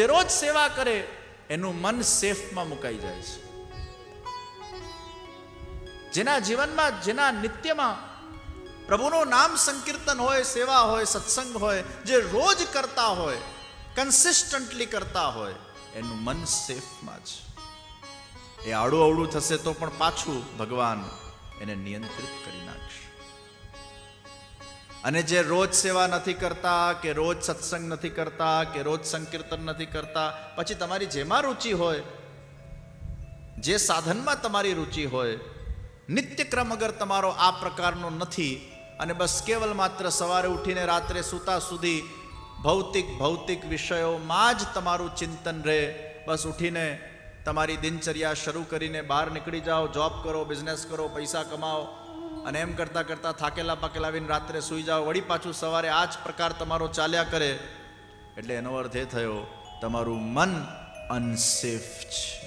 જે રોજ સેવા કરે, એનું મન સેફમાં મુકાઈ જાય છે. જેના જીવનમાં, જેના નિત્યમાં પ્રભુનું નામ સંકીર્તન હોય, સેવા હોય, સત્સંગ હોય, જે રોજ કરતા હોય કન્સિસ્ટન્ટલી કરતા હોય, એનું મન સેફમાં છે એ આડું અવળું થશે તો પણ પાછું ભગવાન એને નિયંત્રિત કરી નાખશે. અને જે રોજ સેવા નથી કરતા, કે રોજ સત્સંગ નથી કરતા, કે રોજ સંકીર્તન નથી કરતા, પછી તમારી જેમાં રુચિ હોય, જે સાધનમાં તમારી રુચિ હોય, નિત્યક્રમ અગર તમારો આ પ્રકારનો નથી, અને બસ કેવલ માત્ર સવારે ઉઠીને રાત્રે સૂતા સુધી ભૌતિક ભૌતિક વિષયોમાં જ તમારું ચિંતન રહે, બસ ઉઠીને તમારી દિનચર્યા શરૂ કરીને બહાર નીકળી જાઓ, જોબ કરો બિઝનેસ કરો, પૈસા કમાઓ અને એમ કરતાં કરતાં થાકેલા પાકેલા આવીને રાત્રે સૂઈ જાઓ, વળી પાછું સવારે આ જ પ્રકાર તમારો ચાલ્યા કરે. એટલે એનો અર્થ એ થયો, તમારું મન અનસેફ છે.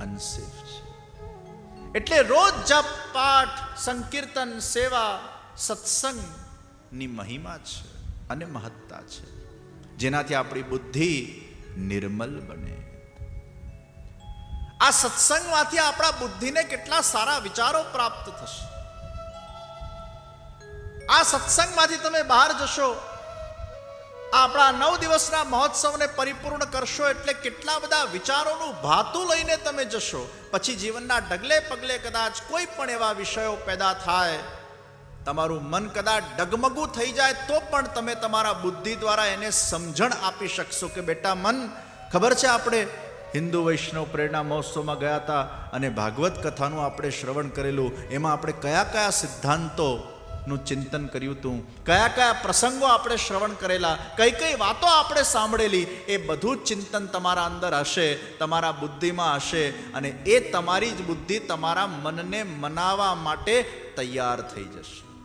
અનસેફ છે. એટલે રોજ જપ, પાઠ, સંકીર્તન, સેવા, સત્સંગની મહિમા છે અને મહત્તા છે. જેનાથી આપણી બુદ્ધિ નિર્મલ બને. આ સત્સંગમાંથી આપણા બુદ્ધિને કેટલા સારા વિચારો પ્રાપ્ત થશે. આ સત્સંગમાંથી તમે બહાર જશો આ આપણા નવ દિવસના મહોત્સવને પરિપૂર્ણ કરશો એટલે કેટલા બધા વિચારોનું ભાતું લઈને તમે જશો. પછી જીવનના ડગલે પગલે કદાચ કોઈ પણ એવા વિષયો પેદા થાય, તમારું મન કદાચ ડગમગું થઈ જાય તો પણ તમે તમારા બુદ્ધિ દ્વારા એને સમજણ આપી શકશો કે બેટા મન, ખબર છે આપણે? હિન્દુ વૈષ્ણવ પ્રેરણા મહોત્સવમાં ગયા હતા અને ભાગવત કથાનું આપણે શ્રવણ કરેલું, એમાં આપણે કયા કયા સિદ્ધાંતો નું ચિંતન કર્યું હતું, કયા કયા પ્રસંગો આપણે શ્રવણ કરેલા, કઈ કઈ વાતો આપણે સાંભળેલી, એ બધું જ ચિંતન તમારા અંદર હશે, તમારા બુદ્ધિમાં હશે અને એ તમારી જ બુદ્ધિ તમારા મનને મનાવવા માટે તૈયાર થઈ જશે.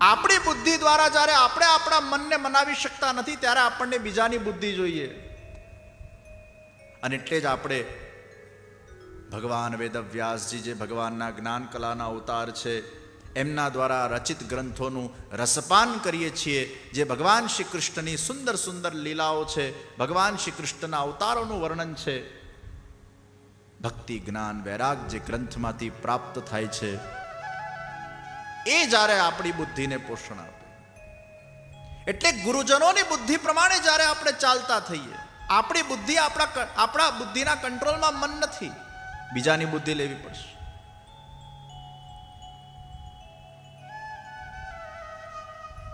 આપણી બુદ્ધિ દ્વારા જ્યારે આપણે આપણા મનને મનાવી શકતા નથી, ત્યારે આપણને બીજાની બુદ્ધિ જોઈએ. અને એટલે જ આપણે ભગવાન વેદવ્યાસજી જે ભગવાનના જ્ઞાન કલાના અવતાર છે, એમના દ્વારા રચિત ગ્રંથોનું રસપાન કરીએ છીએ, જે ભગવાન શ્રી કૃષ્ણની સુંદર સુંદર લીલાઓ છે, ભગવાન શ્રી કૃષ્ણના અવતારોનું વર્ણન છે. ભક્તિ, જ્ઞાન, વૈરાગ જે ગ્રંથમાંથી પ્રાપ્ત થાય છે એ જ્યારે આપણી બુદ્ધિને પોષણ આપે. એટલે ગુરુજનોની બુદ્ધિ પ્રમાણે જ્યારે આપણે ચાલતા થઈએ, આપણી બુદ્ધિ આપણા આપણા બુદ્ધિના કંટ્રોલમાં મન નથી. બીજાની બુદ્ધિ લેવી પડશે.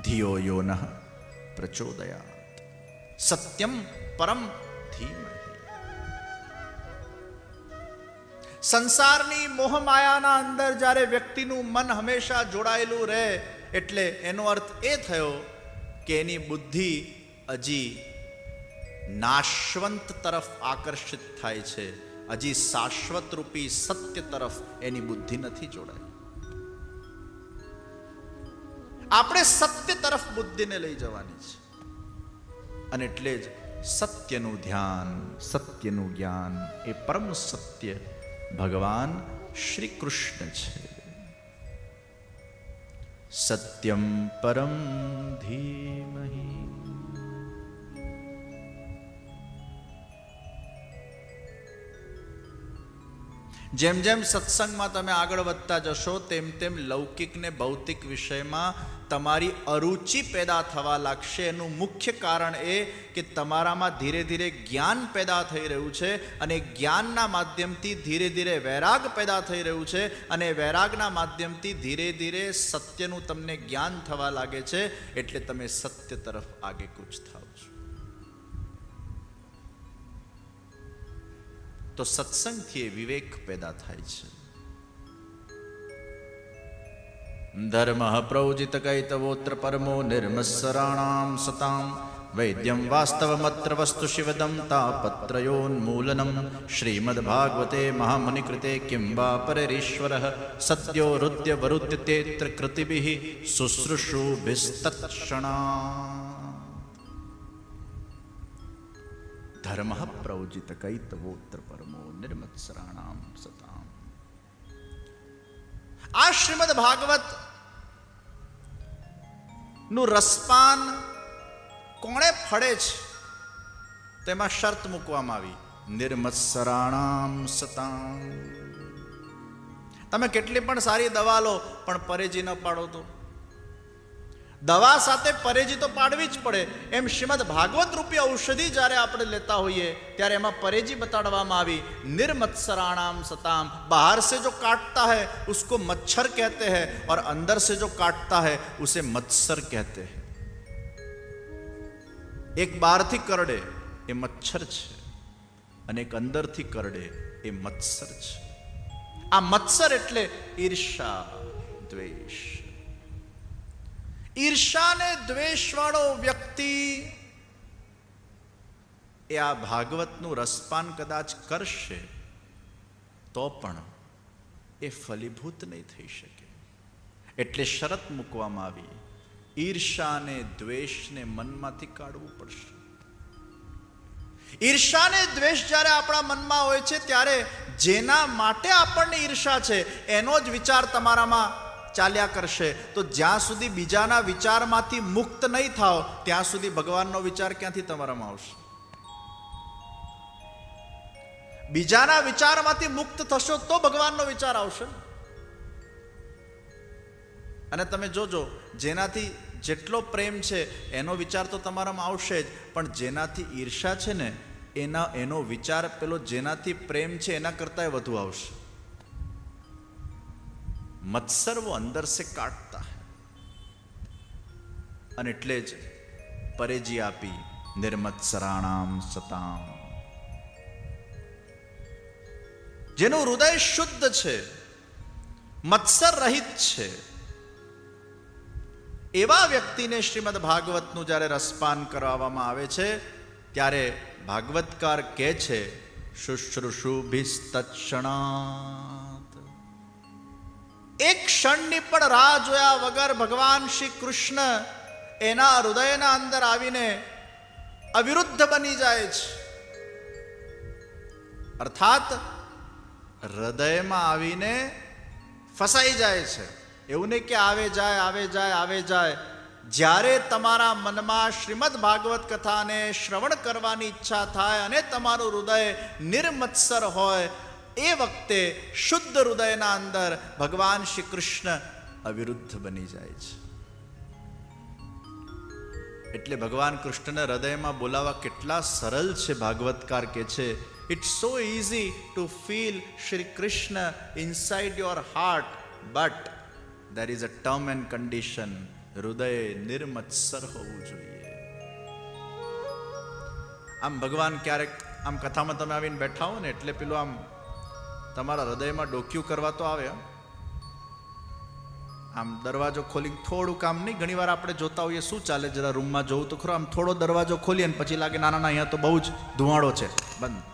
ધિયો યો ન પ્રચોદયાત. સત્યમ પરમ ધીમહિ. સંસારની મોહમાયાના અંદર જ્યારે વ્યક્તિનું મન હંમેશા જોડાયેલું રહે, એટલે એનો અર્થ એ થયો કે એની બુદ્ધિ હજી નાશવંત તરફ આકર્ષિત થાય છે. હજી શાશ્વત રૂપી સત્ય તરફ એની બુદ્ધિ નથી જોડાઈ. આપણે સત્ય તરફ બુદ્ધિને લઈ જવાની છે. અને એટલે જ સત્યનું ધ્યાન, સત્યનું જ્ઞાન એ પરમ સત્ય ભગવાન શ્રી કૃષ્ણ છે. સત્યમ પરમ ધીમહી. જેમ જેમ સત્સંગમાં તમે આગળ વધતા જશો, તેમ તેમ લૌકિક ને ભૌતિક વિષયમાં તમારી અરુચિ પેદા થવા લાગશે. એનું મુખ્ય કારણ એ કે તમારામાં ધીરે ધીરે જ્ઞાન પેદા થઈ રહ્યું છે અને જ્ઞાનના માધ્યમથી ધીરે ધીરે વૈરાગ પેદા થઈ રહ્યું છે અને વૈરાગના માધ્યમથી ધીરે ધીરે સત્યનું તમને જ્ઞાન થવા લાગે છે. એટલે તમે સત્ય તરફ આગે કૂચ થાવ છો. તો સત્સંગથી એ વિવેક પેદા થાય છે. ધર્મ પ્રૌજિત કૈતવોત્ર પરમો નિર્મસરાણામ સતામ, વૈદ્યમ વાસ્તવમત્ર વસ્તુ શિવદમ તાપત્રયોન્મૂલનમ. શ્રીમદ્ભાગવતે મહામુનિકૃતે કિં વા પરેરીશ્વર સત્યો હૃદય વરુદ્ય તેત્ર કૃતિભિઃ શુશ્રુષુભિસ્તત્ક્ષણા ધર્મ પ્રવજિત કૈતવોત્ર પરમો નિર્મત્સરાણામ સતામ આ શ્રીમદ ભાગવતનું રસપાન કોણે ફળે છે તેમાં શરત મૂકવામાં આવી નિર્મત્સરાણામ સતામ તમે કેટલી પણ સારી દવા લો પણ પરેજી ન પાડો તો દવા સાથે પરેજી તો પાડવી જ પડે. એમ શ્રીમદ ભાગવત રૂપી ઔષધિ જ્યારે આપણે લેતા હોઈએ, ત્યારે એમાં પરેજી બતાડવામાં આવી, નિર્મત્સરાણામ સતામ. બહાર સે જો કાટતા હૈ, ઉસકો મચ્છર કહેતે હૈ, ઓર અંદર સે જો કાટતા હૈ, ઉસે મત્સર કહેતે હૈ. એક બહારથી કરડે, એ મચ્છર છે. અને એક અંદરથી કરડે, એ મત્સર છે. આ મત્સર એટલે ઈર્ષા, દ્વેષ. ઈર્ષા દ્વેષવાળો વ્યક્તિ એ આ ભાગવતનું રસપાન કદાચ કરશે, તો પણ એ ફલીભૂત નહીં થઈ શકે. એટલે શરત મૂકવામાં આવી, ઈર્ષાને દ્વેષને મનમાંથી કાઢવું પડશે. ઈર્ષાને દ્વેષ જ્યારે આપણા મનમાં હોય છે, ત્યારે જેના માટે આપણને ઈર્ષા છે, એનો જ વિચાર તમારામાં ચાલ્યા કરશે. તો જ્યાં સુધી બીજાના વિચારમાંથી મુક્ત નહીં થાવ ત્યાં સુધી ભગવાનનો વિચાર ક્યાંથી તમારામાં આવશે? બીજાના વિચારમાંથી મુક્ત થશો તો ભગવાનનો વિચાર આવશે. અને તમે જોજો, જેનાથી જેટલો પ્રેમ છે, એનો વિચાર તો તમારામાં આવશે જ. પણ જેનાથી ઈર્ષા છે ને, એના, એનો વિચાર પેલો જેનાથી પ્રેમ છે, એના કરતાંય વધુ આવશે. મત્સર વો અંદર સે કાટતા હૈ. અને એટલે જ પરેજી આપી નિર્મત્સરાણામ સતામ. જેનું હૃદય શુદ્ધ છે, મત્સર રહિત છે, એવા વ્યક્તિને શ્રીમદ ભાગવતનું જ્યારે રસપાન કરાવવામાં આવે છે, ત્યારે ભાગવતકાર કહે છે શુશ્રુષુભિસ્તક્ષણાત એક ક્ષણની પણ રાહ જોયા વગર ભગવાન શ્રી કૃષ્ણ એના હૃદયના અંદર આવીને અવિરુદ્ધ બની જાય છે. અર્થાત હૃદયમાં આવીને ફસાઈ જાય છે. એવું નહીં કે આવે જાય આવે જાય આવે જાય. જ્યારે તમારા મનમાં શ્રીમદ ભાગવત કથાને શ્રવણ કરવાની ઈચ્છા થાય અને તમારું હૃદય નિર્મત્સર હોય એ વખતે શુદ્ધ હૃદયના અંદર ભગવાન શ્રી કૃષ્ણ અવિરુદ્ધ બની જાય છે. એટલે ભગવાન કૃષ્ણને હૃદયમાં બોલાવા કેટલા સરળ છે, ભાગવતકાર કે છે. It's so easy to feel Shri Krishna inside your heart but there is a term and condition હૃદય નિર્મત્સર હોવું જોઈએ. આમ ભગવાન ક્યારેક, આમ કથામાં તમે આવીને બેઠા હો ને, એટલે પેલું આમ તમારા હૃદયમાં ડોક્યું કરવા તો આવે. આમ દરવાજો ખોલી થોડું કામ નહીં, ઘણીવાર આપણે જોતા હોઈએ, શું ચાલે જરા રૂમમાં જોવું તો ખરો, આમ થોડો દરવાજો ખોલીએ ને પછી લાગે નાના અહીંયા તો બહુ જ ધુવાડો છે બંધ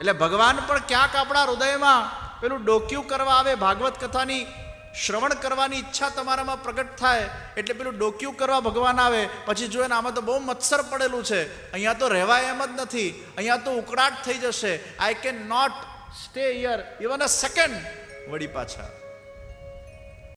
એટલે ભગવાન પણ ક્યાંક આપણા હૃદયમાં પેલું ડોક્યું કરવા આવે, ભાગવત કથાની શ્રવણ કરવાની ઈચ્છા તમારામાં પ્રગટ થાય એટલે પેલું ડોક્યું કરવા ભગવાન આવે, પછી જોઈએ ને આમાં તો બહુ મત્સર પડેલું છે, અહીંયા તો રહેવાય એમ જ નથી, અહીંયા તો ઉકળાટ થઈ જશે I can not stay here even a second વળી પાછા.